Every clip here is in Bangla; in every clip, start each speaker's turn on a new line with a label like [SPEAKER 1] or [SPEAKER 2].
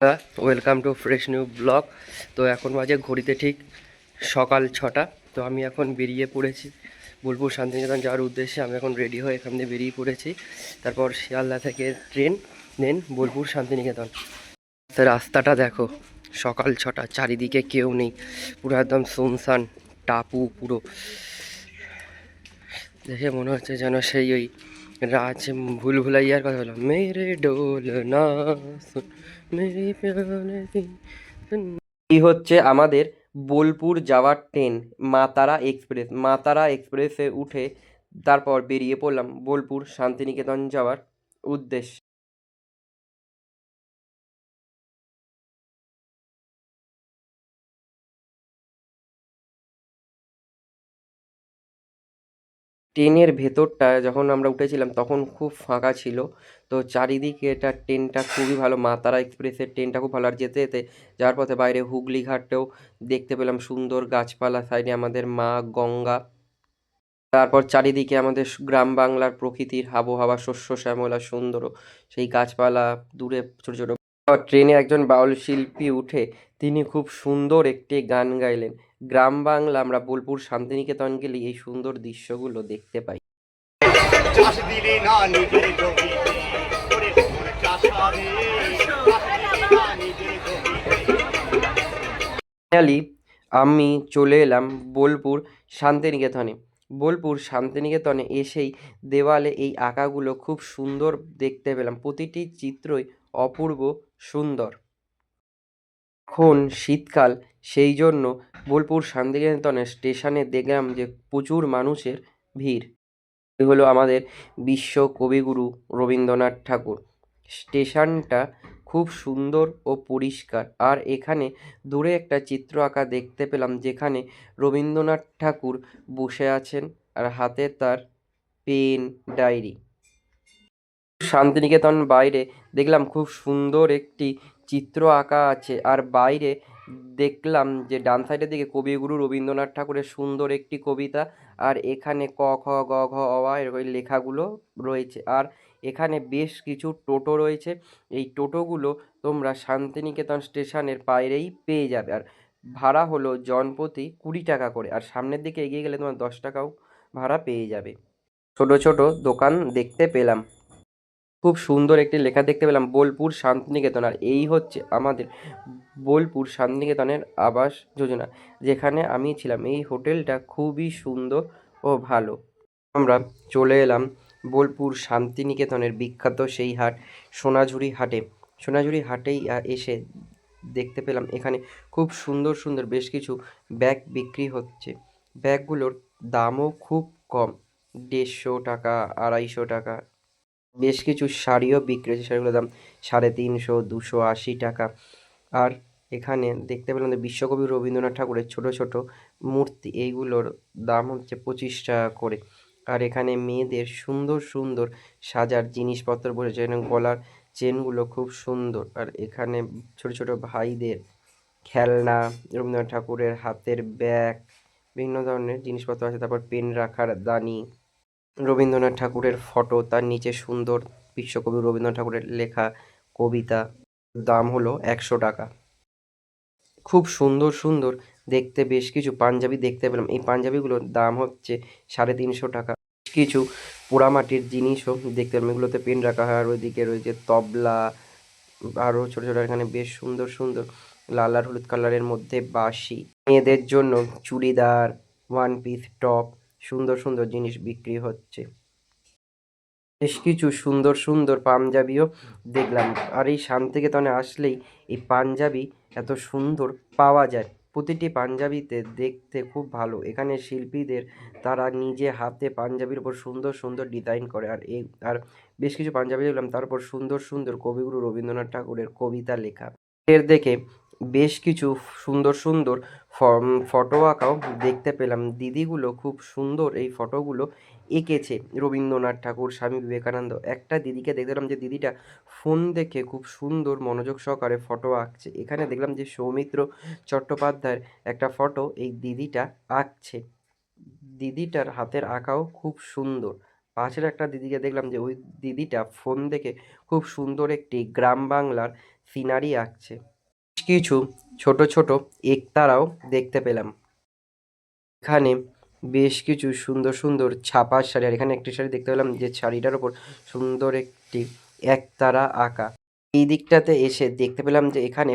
[SPEAKER 1] Welcome to fresh new blog তো এখন বাজে ঘড়িতে ঠিক সকাল ছটা। তো আমি এখন বেরিয়ে পড়েছি বোলপুর শান্তিনিকেতন যাওয়ার উদ্দেশ্যে। আমি এখন রেডি হয়ে এখান থেকে বেরিয়ে পড়েছি। তারপর শিয়ালদা থেকে ট্রেন নেন বোলপুর শান্তিনিকেতন। রাস্তাটা দেখো, সকাল ছটা, চারিদিকে কেউ নেই। পুরো একদম শুনশান, টাপু পুরো। দেখে মনে হচ্ছে যেন সেই ওই রাজ ভুল ভুলাইয়ার কথা বললাম মেরে ডোল না সুন, মেরি প্যারে কি এই হচ্ছে আমাদের বোলপুর যাওয়ার ট্রেন মা তারা এক্সপ্রেস। মা তারা এক্সপ্রেসে উঠে তারপর বেরিয়ে পড়লাম বোলপুর শান্তিনিকেতন যাওয়ার উদ্দেশ্যে। ট্রেনের ভেতরটা যখন আমরা উঠেছিলাম তখন খুব ফাঁকা ছিল। তো চারিদিকে এটা ট্রেনটা খুবই ভালো। মা তারা এক্সপ্রেসের ট্রেনটা খুব ভালো। আর যেতে যেতে যাওয়ার পথে বাইরে হুগলি ঘাটেও দেখতে পেলাম সুন্দর গাছপালা সাইডে আমাদের মা, গঙ্গা। তারপর চারিদিকে আমাদের গ্রাম বাংলার প্রকৃতির আবহাওয়া শস্য, শ্যামলা, সুন্দর। সেই গাছপালা দূরে ছোট, ছোটো। ট্রেনে একজন বাউল শিল্পী উঠে তিনি খুব সুন্দর একটি গান গাইলেন। গ্রাম বাংলা আমরা বোলপুর শান্তিনিকেতন গেলে এই সুন্দর দৃশ্যগুলো দেখতে পাই। ফাইনালি আমি চলে এলাম বোলপুর শান্তিনিকেতনে। বোলপুর শান্তিনিকেতনে এসেই দেওয়ালে এই আঁকাগুলো খুব সুন্দর দেখতে পেলাম। প্রতিটি চিত্রই অপূর্ব সুন্দর। এখন শীতকাল, সেই জন্য বোলপুর শান্তিনিকেতনের স্টেশনে দেখলাম যে প্রচুর মানুষের ভিড়। এ হলো আমাদের বিশ্ব কবিগুরু রবীন্দ্রনাথ ঠাকুর। স্টেশনটা খুব সুন্দর ও পরিষ্কার। আর এখানে দূরে একটা চিত্র আঁকা দেখতে পেলাম, যেখানে রবীন্দ্রনাথ ঠাকুর বসে আছেন আর হাতে তার পেন, ডায়েরি। শান্তিনিকেতন বাইরে দেখলাম খুব সুন্দর একটি চিত্র আঁকা আছে। আর বাইরে দেখলাম যে ডান সাইডের দিকে কবিগুরু রবীন্দ্রনাথ ঠাকুরের সুন্দর একটি কবিতা আর এখানে ক, খ, গ, ঘ, অ, আ এরকম লেখাগুলো রয়েছে। আর এখানে বেশ কিছু টোটো রয়েছে। এই টোটোগুলো তোমরা শান্তিনিকেতন স্টেশনের বাইরেই পেয়ে যাবে। আর ভাড়া হলো জনপ্রতি কুড়ি টাকা করে। আর সামনের দিকে এগিয়ে গেলে তোমার দশ টাকাও ভাড়া পেয়ে যাবে। ছোট ছোট দোকান দেখতে পেলাম। খুব সুন্দর একটি লেখা দেখতে পেলাম, বোলপুর শান্তিনিকেতন। আর এই হচ্ছে আমাদের বোলপুর শান্তিনিকেতনের আবাস যোজনা, যেখানে আমি ছিলাম। এই হোটেলটা খুবই সুন্দর ও ভালো। আমরা চলে এলাম বোলপুর শান্তিনিকেতনের বিখ্যাত সেই হাট, সোনাঝুরি হাটে। সোনাঝুরি হাটেই এসে দেখতে পেলাম এখানে খুব সুন্দর সুন্দর বেশ কিছু ব্যাগ বিক্রি হচ্ছে। ব্যাগগুলোর দামও খুব কম, দেড়শো টাকা, আড়াইশো টাকা। বেশ কিছু শাড়িও বিক্রি হচ্ছে শাড়িগুলোর দাম সাড়ে তিনশো, দুশো আশি টাকা। আর এখানে দেখতে পেলাম যে বিশ্বকবি রবীন্দ্রনাথ ঠাকুরের ছোট ছোট মূর্তি, এইগুলোর দাম হচ্ছে পঁচিশ টাকা করে। আর এখানে মেয়েদের সুন্দর সুন্দর সাজার জিনিসপত্র বসেছে এখানে গলার চেনগুলো খুব সুন্দর। আর এখানে ছোট ছোট ভাইদের খেলনা, রবীন্দ্রনাথ ঠাকুরের হাতের ব্যাগ, বিভিন্ন ধরনের জিনিসপত্র আছে। তারপর পেন রাখার দানি রবীন্দ্রনাথ ঠাকুরের ফটো, তার নিচে সুন্দর বিশ্বকবি রবীন্দ্রনাথ ঠাকুরের লেখা কবিতা, দাম হলো একশো টাকা। খুব সুন্দর সুন্দর, দেখতে বেশ কিছু পাঞ্জাবি দেখতে পেলাম। এই পাঞ্জাবিগুলোর দাম হচ্ছে সাড়ে তিনশো টাকা। কিছু পোড়ামাটির জিনিসও দেখতে পেলাম। এগুলোতে পেন রাখা হয়, আর ওইদিকে রয়েছে তবলা আরও ছোটো ছোটো, এখানে বেশ সুন্দর সুন্দর লাল আর হলুদ কালারের মধ্যে বাঁশি। মেয়েদের জন্য চুড়িদার ওয়ান পিস টপ সুন্দর সুন্দর জিনিস বিক্রি হচ্ছে। বেশ কিছু সুন্দর সুন্দর পাঞ্জাবিও দেখলাম। আর এই শান্তিকেতনে আসলেই এই পাঞ্জাবি এত সুন্দর পাওয়া যায়। প্রতিটি পাঞ্জাবিতে দেখতে খুব ভালো। এখানে শিল্পীদের তারা নিজে হাতে পাঞ্জাবির উপর সুন্দর সুন্দর ডিজাইন করে। আর এই, আর বেশ কিছু পাঞ্জাবি দেখলাম তারপর সুন্দর সুন্দর কবিগুরু রবীন্দ্রনাথ ঠাকুরের কবিতা লেখা। এর দেখে বেশ কিছু সুন্দর সুন্দর ফটো আঁকাও দেখতে পেলাম। দিদিগুলো খুব সুন্দর এই ফটোগুলো এঁকেছে। রবীন্দ্রনাথ ঠাকুর, স্বামী বিবেকানন্দ। একটা দিদিকে দেখতে পেলাম যে দিদিটা ফোন দেখে খুব সুন্দর মনোযোগ সহকারে ফটো আঁকছে। এখানে দেখলাম যে সৌমিত্র চট্টোপাধ্যায়ের একটা ফটো এই দিদিটা আঁকছে। দিদিটার হাতের আঁকাও খুব সুন্দর। পাশের একটা দিদিকে দেখলাম যে ওই দিদিটা ফোন দেখে খুব সুন্দর একটি গ্রাম বাংলার সিনারি আঁকছে। কিছু ছোট ছোট একতারাও দেখতে পেলাম। এখানে বেশ কিছু সুন্দর সুন্দর ছাপার শাড়ি, আর এখানে একটি শাড়ি দেখতে পেলাম যে শাড়িটার ওপর সুন্দর একটি একতারা আঁকা। এই দিকটাতে এসে দেখতে পেলাম যে এখানে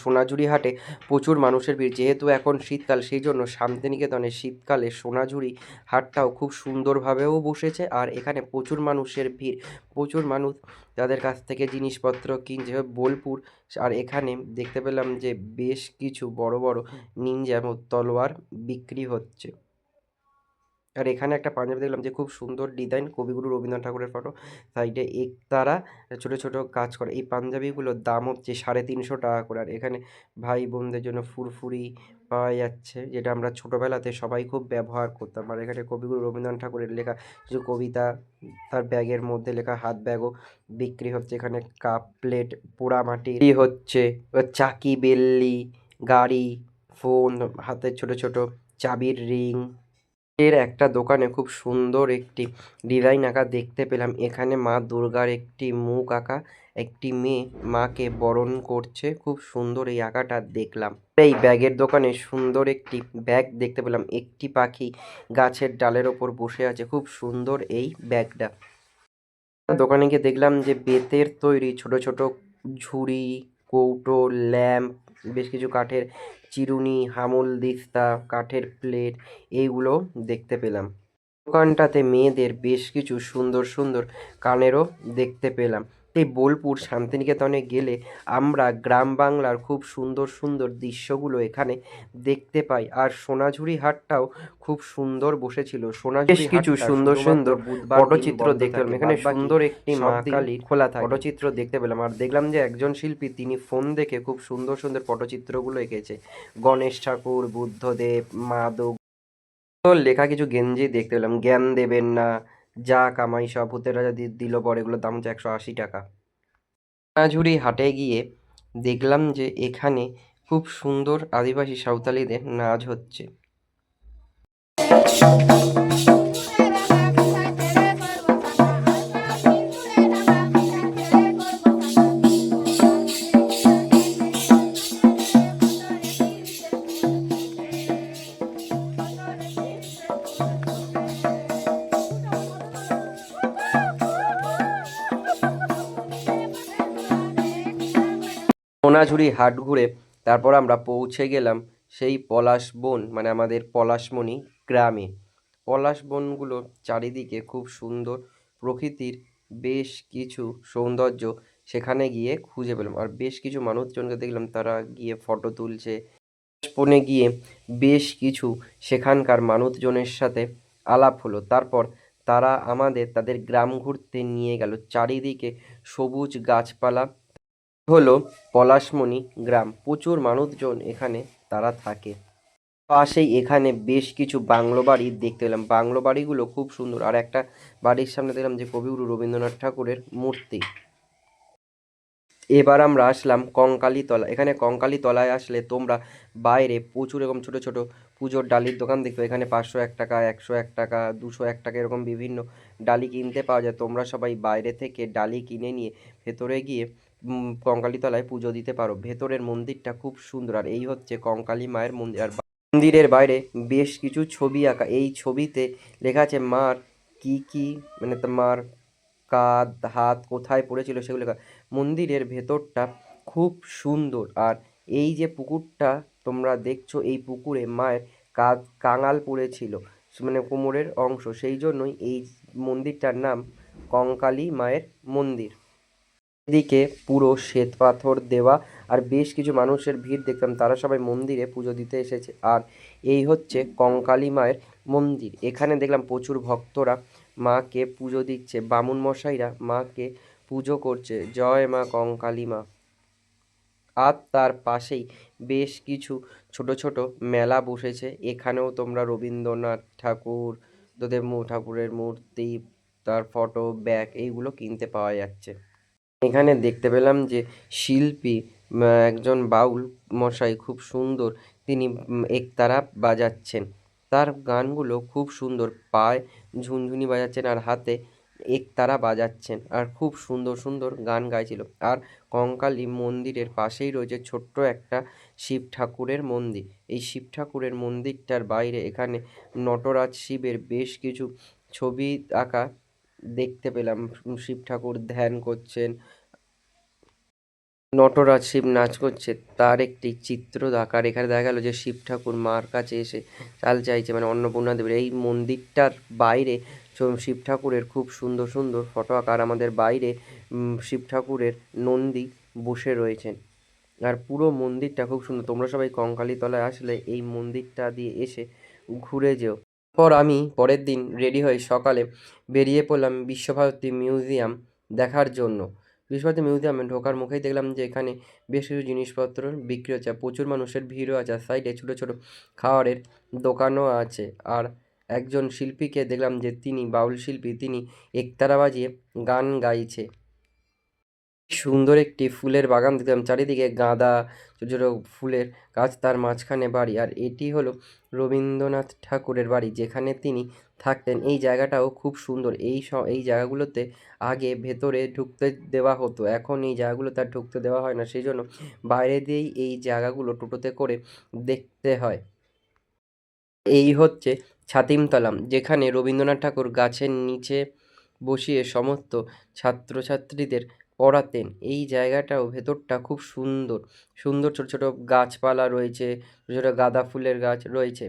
[SPEAKER 1] সোনাঝুরি হাটে প্রচুর মানুষের ভিড়। যেহেতু এখন শীতকাল সেই জন্য শান্তিনিকেতনে শীতকালে সোনাঝুরি হাটটাও খুব সুন্দরভাবেও বসেছে আর এখানে প্রচুর মানুষের ভিড়। প্রচুর মানুষ তাদের কাছ থেকে জিনিসপত্র কিনছে, বোলপুর আর এখানে দেখতে পেলাম যে বেশ কিছু বড় বড় নিনজা তলোয়ার বিক্রি হচ্ছে। আর এখানে একটা পাঞ্জাবি দেখলাম যে, খুব সুন্দর ডিজাইন কবিগুরু রবীন্দ্রনাথ ঠাকুরের ফটো সাইডে একতারা ছোটো ছোটো কাজ করে। এই পাঞ্জাবিগুলোর দাম হচ্ছে সাড়ে তিনশো টাকা করে। আর এখানে ভাই বোনদের জন্য ফুরফুরি পাওয়া যাচ্ছে, যেটা আমরা ছোটোবেলাতে সবাই খুব ব্যবহার করতাম। আর এখানে কবিগুরু রবীন্দ্রনাথ ঠাকুরের লেখা কিছু কবিতা, তার ব্যাগের মধ্যে লেখা হাত ব্যাগও বিক্রি হচ্ছে। এখানে কাপ প্লেট পোড়ামাটি হচ্ছে চাকি, বেল্লি, গাড়ি ফোন হাতের ছোট ছোট চাবির রিং এর একটা দোকানে খুব সুন্দর একটি ডিজাইন আঁকা দেখতে পেলাম। এখানে মা দুর্গার একটি মুখ আঁকা, একটি মেয়ে মাকে বরণ করছে। খুব সুন্দর এই আঁকাটা দেখলাম। এই ব্যাগের দোকানে সুন্দর একটি ব্যাগ দেখতে পেলাম। একটি পাখি গাছের ডালের ওপর বসে আছে। খুব সুন্দর এই ব্যাগটা। দোকানে গিয়ে দেখলাম যে বেতের তৈরি ছোট ছোট ঝুড়ি, কৌটো, ল্যাম্প, বেশ কিছু কাঠের চিরুনি, হামুল, দিস্তা, কাঠের প্লেট এইগুলো দেখতে পেলাম। দোকানটাতে মেয়েদের বেশ কিছু সুন্দর সুন্দর কানেরও দেখতে পেলাম। এই বোলপুর শান্তিনিকেতনে গেলে আমরা গ্রাম বাংলার খুব সুন্দর সুন্দর দৃশ্যগুলো এখানে দেখতে পাই। আর সোনাঝুরি হাটটাও খুব সুন্দর বসেছিল। সোনাঝুরি কিছু সুন্দর সুন্দর পটচিত্র দেখতে পেলাম। এখানে সুন্দর একটি মা কালীর খোলা থাকে। পটচিত্র দেখতে পেলাম। আর দেখলাম যে একজন শিল্পী তিনি ফোন দেখে খুব সুন্দর সুন্দর পটচিত্রগুলো এঁকেছে। গণেশ ঠাকুর বুদ্ধদেব মাদক লেখা কিছু গেঞ্জি দেখতে পেলাম। জ্ঞান দেবেন না যা কামাই সব ভূতের দি- দিল পরে এগুলোর দাম হচ্ছে একশো আশি টাকা। সোনাঝুরি হাটে গিয়ে দেখলাম যে এখানে খুব সুন্দর আদিবাসী সাঁওতালিদের নাচ হচ্ছে। সোনাঝুরি হাট ঘুরে তারপর আমরা পৌঁছে গেলাম সেই পলাশ বন মানে আমাদের পলাশমণি গ্রামে। পলাশ বনগুলো চারিদিকে খুব সুন্দর প্রকৃতির বেশ কিছু সৌন্দর্য সেখানে গিয়ে খুঁজে পেলাম। আর বেশ কিছু মানুষজনকে দেখলাম, তারা গিয়ে ফটো তুলছে। বনে গিয়ে বেশ কিছু সেখানকার মানুষজনের সাথে আলাপ হলো। তারপর তারা আমাদের, তাদের গ্রাম ঘুরতে নিয়ে গেল। চারিদিকে সবুজ গাছপালা হলো পলাশমণি গ্রাম। প্রচুর মানুষজন এখানে তারা থাকে। পাশেই এখানে বেশ কিছু বাংলো বাড়ি দেখতে পেলাম। বাংলো বাড়িগুলো খুব সুন্দর। আর একটা বাড়ির সামনে দেখলাম যে কবিগুরু রবীন্দ্রনাথ ঠাকুরের মূর্তি। এবার আমরা আসলাম কঙ্কালীতলা। এখানে কঙ্কালীতলায় আসলে তোমরা বাইরে প্রচুর এরকম ছোট ছোট পুজোর ডালির দোকান দেখবে এখানে পাঁচশো এক টাকা, একশো এক টাকা, দুশো এক টাকা এরকম বিভিন্ন ডালি কিনতে পাওয়া যায়। তোমরা সবাই বাইরে থেকে ডালি কিনে নিয়ে ভেতরে গিয়ে কঙ্কালীতলায় পুজো দিতে পারো। ভেতরের মন্দিরটা খুব সুন্দর। আর এই হচ্ছে কঙ্কালী মায়ের মন্দির। আর মন্দিরের বাইরে বেশ কিছু ছবি আঁকা। এই ছবিতে লেখা আছে, মার কি কি মানে মার কাঁধ, হাত কোথায় পড়েছিল সেগুলো লেখা। মন্দিরের ভেতরটা খুব সুন্দর। আর এই যে পুকুরটা তোমরা দেখছ, এই পুকুরে মায়ের কাঁধ কাঙাল পড়েছিল মানে কোমরের অংশ। সেই জন্যই এই মন্দিরটার নাম কঙ্কালী মায়ের মন্দির। এদিকে পুরো শ্বেত পাথর দেওয়া আর বেশ কিছু মানুষের ভিড় দেখলাম। তারা সবাই মন্দিরে পুজো দিতে এসেছে। আর এই হচ্ছে কঙ্কালী মায়ের মন্দির। এখানে দেখলাম প্রচুর ভক্তরা মাকে পুজো দিচ্ছে। বামুন মশাইরা মাকে পুজো করছে। জয় মা কঙ্কালী মা। আর তার পাশেই বেশ কিছু ছোট ছোট মেলা বসেছে। এখানেও তোমরা রবীন্দ্রনাথ ঠাকুর, তোদের ঠাকুরের মূর্তি, তার ফটো, ব্যাগ, এইগুলো কিনতে পাওয়া যাচ্ছে। এখানে দেখতে পেলাম যে শিল্পী একজন বাউল মশাই খুব সুন্দর। তিনি একতারা বাজাচ্ছেন। তার গানগুলো খুব সুন্দর। পায় ঝুনঝুনি বাজাচ্ছেন আর হাতে একতারা বাজাচ্ছেন। আর খুব সুন্দর সুন্দর গান গাইছিল। আর কঙ্কালী মন্দিরের পাশেই রয়েছে ছোট্ট একটা শিব ঠাকুরের মন্দির। এই শিব ঠাকুরের মন্দিরটার বাইরে এখানে নটরাজ শিবের বেশ কিছু ছবি আঁকা দেখতে পেলাম। শিব ঠাকুর ধ্যান করছেন। নটরাজ শিব নাচ করছে। তার একটি চিত্র আকার। এখানে দেখা গেল যে শিব ঠাকুর মার কাছে এসে চাল চাইছে মানে অন্নপূর্ণা দেবীর। এই মন্দিরটার বাইরে শিব ঠাকুরের খুব সুন্দর সুন্দর ফটো আকার আমাদের বাইরে শিব ঠাকুরের নন্দী বসে রয়েছেন। আর পুরো মন্দিরটা খুব সুন্দর। তোমরা সবাই কঙ্কালীতলায় আসলে এই মন্দিরটা দিয়ে এসে ঘুরে যেও। পর আমি পরের দিন রেডি হয়ে সকালে বেরিয়ে পড়লাম বিশ্বভারতী মিউজিয়াম দেখার জন্য। বিশ্বভারতী মিউজিয়ামে ঢোকার মুখেই দেখলাম যে এখানে বেশ কিছু জিনিসপত্র বিক্রি হচ্ছে প্রচুর মানুষের ভিড়ও আছে, আর সাইডে ছোটো ছোটো খাওয়ারের দোকানও আছে। আর একজন শিল্পীকে দেখলাম যে তিনি, বাউল শিল্পী, তিনি একতারা বাজিয়ে গান গাইছে। সুন্দর একটি ফুলের বাগান দেখলাম। চারিদিকে গাঁদা, ছোটো ছোটো ফুলের গাছ। তার মাঝখানে বাড়ি। আর এটি হলো রবীন্দ্রনাথ ঠাকুরের বাড়ি, যেখানে তিনি থাকতেন। এই জায়গাটাও খুব সুন্দর। এই স, এই জায়গাগুলোতে আগে ভেতরে ঢুকতে দেওয়া হতো। এখন এই জায়গাগুলোতে আর ঢুকতে দেওয়া হয় না। সেই জন্য বাইরে দিয়েই এই জায়গাগুলো টোটোতে করে দেখতে হয়। এই হচ্ছে ছাতিমতলা যেখানে রবীন্দ্রনাথ ঠাকুর গাছের নিচে বসিয়ে সমস্ত ছাত্রছাত্রীদের পড়াতেন এই জায়গাটাও, ভেতরটা খুব সুন্দর। সুন্দর ছোটো ছোটো গাছপালা রয়েছে, ছোটো ছোটো গাঁদা ফুলের গাছ রয়েছে।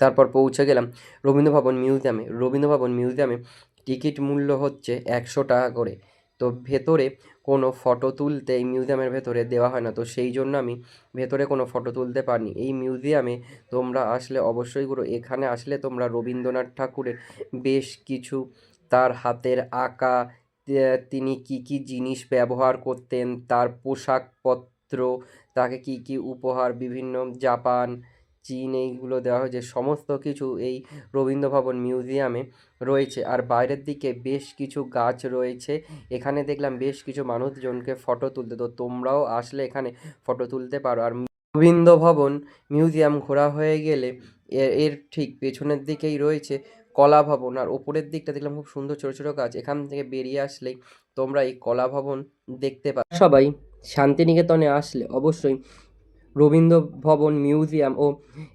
[SPEAKER 1] তারপর পৌঁছে গেলাম রবীন্দ্র ভবন মিউজিয়ামে। রবীন্দ্র ভবন মিউজিয়ামে টিকিট মূল্য হচ্ছে একশো টাকা করে। তো ভেতরে কোনো ফটো তুলতে, এই মিউজিয়ামের ভেতরে দেওয়া হয় না। তো সেই জন্য আমি ভেতরে কোনো ফটো তুলতে পারিনি। এই মিউজিয়ামে তোমরা আসলে অবশ্যই গুলো এখানে আসলে তোমরা রবীন্দ্রনাথ ঠাকুরের বেশ কিছু তার হাতের আঁকা তিনি কি কি জিনিস ব্যবহার করতেন, তার পোশাকপত্র, তাকে কি কি উপহার, বিভিন্ন জাপান, চীন এইগুলো দেওয়া হয়েছে, সমস্ত কিছু এই রবীন্দ্র ভবন মিউজিয়ামে রয়েছে। আর বাইরের দিকে বেশ কিছু গাছ রয়েছে। এখানে দেখলাম বেশ কিছু মানুষজনকে ফটো তুলতে। তো তোমরাও আসলে এখানে ফটো তুলতে পারো। আর রবীন্দ্র ভবন মিউজিয়াম ঘোরা হয়ে গেলে এর এর ঠিক পেছনের দিকেই রয়েছে কলা ভবন। আর ওপরের দিকটা দেখলাম খুব সুন্দর ছোটো ছোটো গাছ। এখান থেকে বেরিয়ে আসলেই তোমরা এই কলা ভবন দেখতে পাবে সবাই শান্তিনিকেতনে আসলে অবশ্যই রবীন্দ্র ভবন মিউজিয়াম ও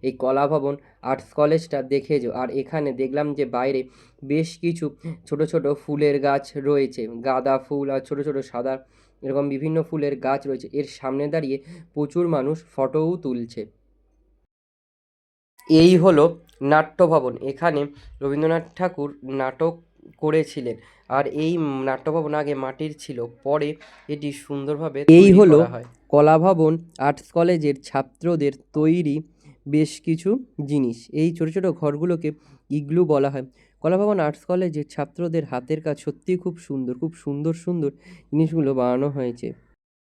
[SPEAKER 1] এই কলা ভবন আর্টস কলেজটা দেখে যাও। আর এখানে দেখলাম যে বাইরে বেশ কিছু ছোট ছোট ফুলের গাছ রয়েছে। গাঁদা ফুল আর ছোট ছোট সাদা এরকম বিভিন্ন ফুলের গাছ রয়েছে। এর সামনে দাঁড়িয়ে প্রচুর মানুষ ফটোও তুলছে। এই হলো নাট্যভবন। এখানে রবীন্দ্রনাথ ঠাকুর নাটক করেছিলেন। আর এই নাট্যভবন আগে মাটির ছিল। পরে এটি সুন্দরভাবে এই হলো
[SPEAKER 2] করা হয়।
[SPEAKER 1] কলা ভবন আর্টস কলেজের ছাত্রদের তৈরি বেশ কিছু জিনিস। এই ছোটো ছোটো ঘরগুলোকে ইগলু বলা হয়। কলা ভবন আর্টস কলেজের ছাত্রদের হাতের কাজ সত্যিই খুব সুন্দর। খুব সুন্দর সুন্দর জিনিসগুলো বানানো হয়েছে।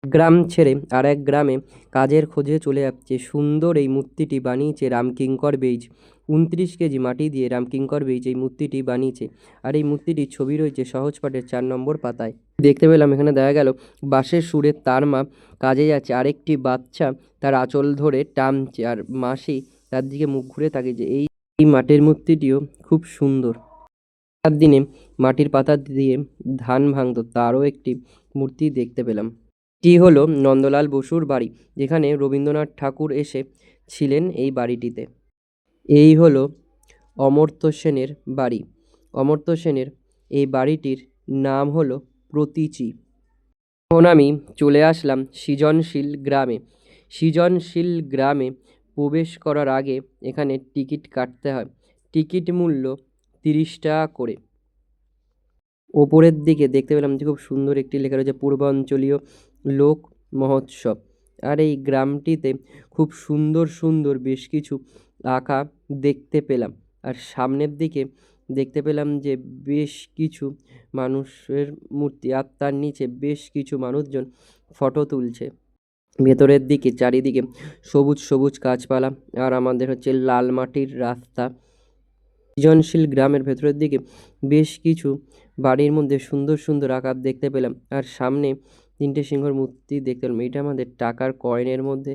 [SPEAKER 1] গ্রাম ছেড়ে আর এক গ্রামে কাজের খোঁজে চলে যাচ্ছে। সুন্দর এই মূর্তিটি বানিয়েছে রামকিঙ্কর বেইজ। উনত্রিশ কেজি মাটি দিয়ে রামকিঙ্কর বেইজ এই মূর্তিটি বানিয়েছে। আর এই মূর্তিটির ছবি রয়েছে সহজ পাঠের চার নম্বর পাতায়। দেখতে পেলাম, এখানে দেখা গেল, বাঁশের সুরের তার মা কাজে যাচ্ছে। আরেকটি বাচ্চা তার আঁচল ধরে টানছে আর মাসি তার দিকে মুখ ঘুরে তাকিয়েছে এই এই মাটির মূর্তিটিও খুব সুন্দর। তার দিনে মাটির পাতা দিয়ে ধান ভাঙতো। তারও একটি মূর্তি দেখতে পেলাম। এটি হলো নন্দলাল বসুর বাড়ি, যেখানে রবীন্দ্রনাথ ঠাকুর এসে ছিলেন এই বাড়িটিতে। এই হলো অমর্ত্য সেনের বাড়ি। অমর্ত্য সেনের এই বাড়িটির নাম হলো প্রতীচি। এখন আমি চলে আসলাম সৃজনশীল গ্রামে। সৃজনশীল গ্রামে প্রবেশ করার আগে এখানে টিকিট কাটতে হয়। টিকিট মূল্য তিরিশ টাকা করে। ওপরের দিকে দেখতে পেলাম যে খুব সুন্দর একটি লেখা রয়েছে, পূর্বাঞ্চলীয় লোক মহোৎসব। আর এই গ্রামটিতে খুব সুন্দর সুন্দর বেশ কিছু আঁকা দেখতে পেলাম। আর সামনের দিকে দেখতে পেলাম যে বেশ কিছু মানুষের মূর্তি আর তার নিচে বেশ কিছু মানুষজন ফটো তুলছে। ভেতরের দিকে চারিদিকে সবুজ সবুজ গাছপালা আর আমাদের হচ্ছে লাল মাটির রাস্তা। সৃজনশীল গ্রামের ভেতরের দিকে বেশ কিছু বাড়ির মধ্যে সুন্দর সুন্দর আকার দেখতে পেলাম। আর সামনে তিনটে সিংহর মূর্তি দেখতে পেলাম। এটা আমাদের টাকার কয়েনের মধ্যে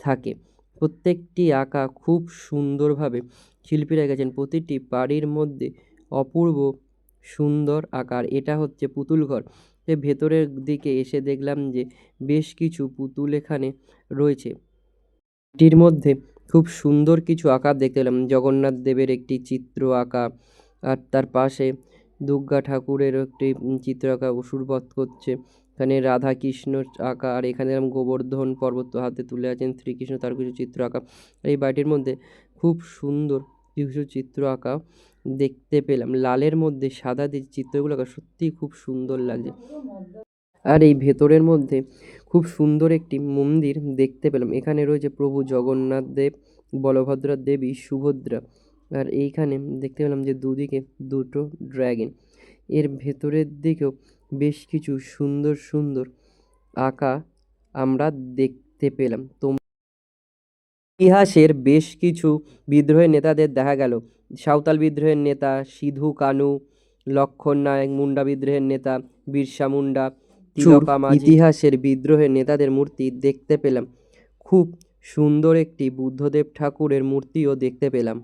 [SPEAKER 1] থাকে। প্রত্যেকটি আঁকা খুব সুন্দরভাবে শিল্পীরা এঁকেছেন। প্রতিটি বাড়ির মধ্যে অপূর্ব সুন্দর আকার। এটা হচ্ছে পুতুল ঘর। ভেতরের দিকে এসে দেখলাম যে বেশ কিছু পুতুল এখানে রয়েছে। এটির মধ্যে খুব সুন্দর কিছু আঁকা দেখতে পেলাম। জগন্নাথ দেবের একটি চিত্র আঁকা, আর তার পাশে দুর্গা ঠাকুরের একটি চিত্র আঁকা। অসুর বধ করছে। এখানে রাধা কৃষ্ণ আঁকা, আর এখানে এরম গোবর্ধন পর্বত হাতে তুলে আছেন শ্রীকৃষ্ণ, তার কিছু চিত্র আঁকা। আর এই বাড়িটির মধ্যে খুব সুন্দর কিছু চিত্র আঁকা দেখতে পেলাম। লালের মধ্যে সাদা দিয়ে চিত্রগুলো আঁকা, সত্যিই খুব সুন্দর লাগছে। আর এই ভেতরের মধ্যে খুব সুন্দর একটি মন্দির দেখতে পেলাম। এখানে রয়েছে প্রভু জগন্নাথ দেব, বলভদ্রা দেবী, সুভদ্রা। আর এইখানে দেখতে পেলাম যে দুদিকে দুটো ড্র্যাগন এর ভেতরের দিকেও বেশ কিছু সুন্দর সুন্দর আঁকা আমরা দেখতে পেলাম। তোম ইতিহাসের বেশ কিছু বিদ্রোহের নেতাদের দেখা গেল। সাঁওতাল বিদ্রোহের নেতা সিধু কানু লক্ষণ নায়ক মুন্ডা বিদ্রোহের নেতা বিরসা মুন্ডা ইতিহাসের বিদ্রোহের নেতাদের মূর্তি দেখতে পেলাম। খুব সুন্দর একটি বুদ্ধদেব ঠাকুরের মূর্তিও দেখতে পেলাম।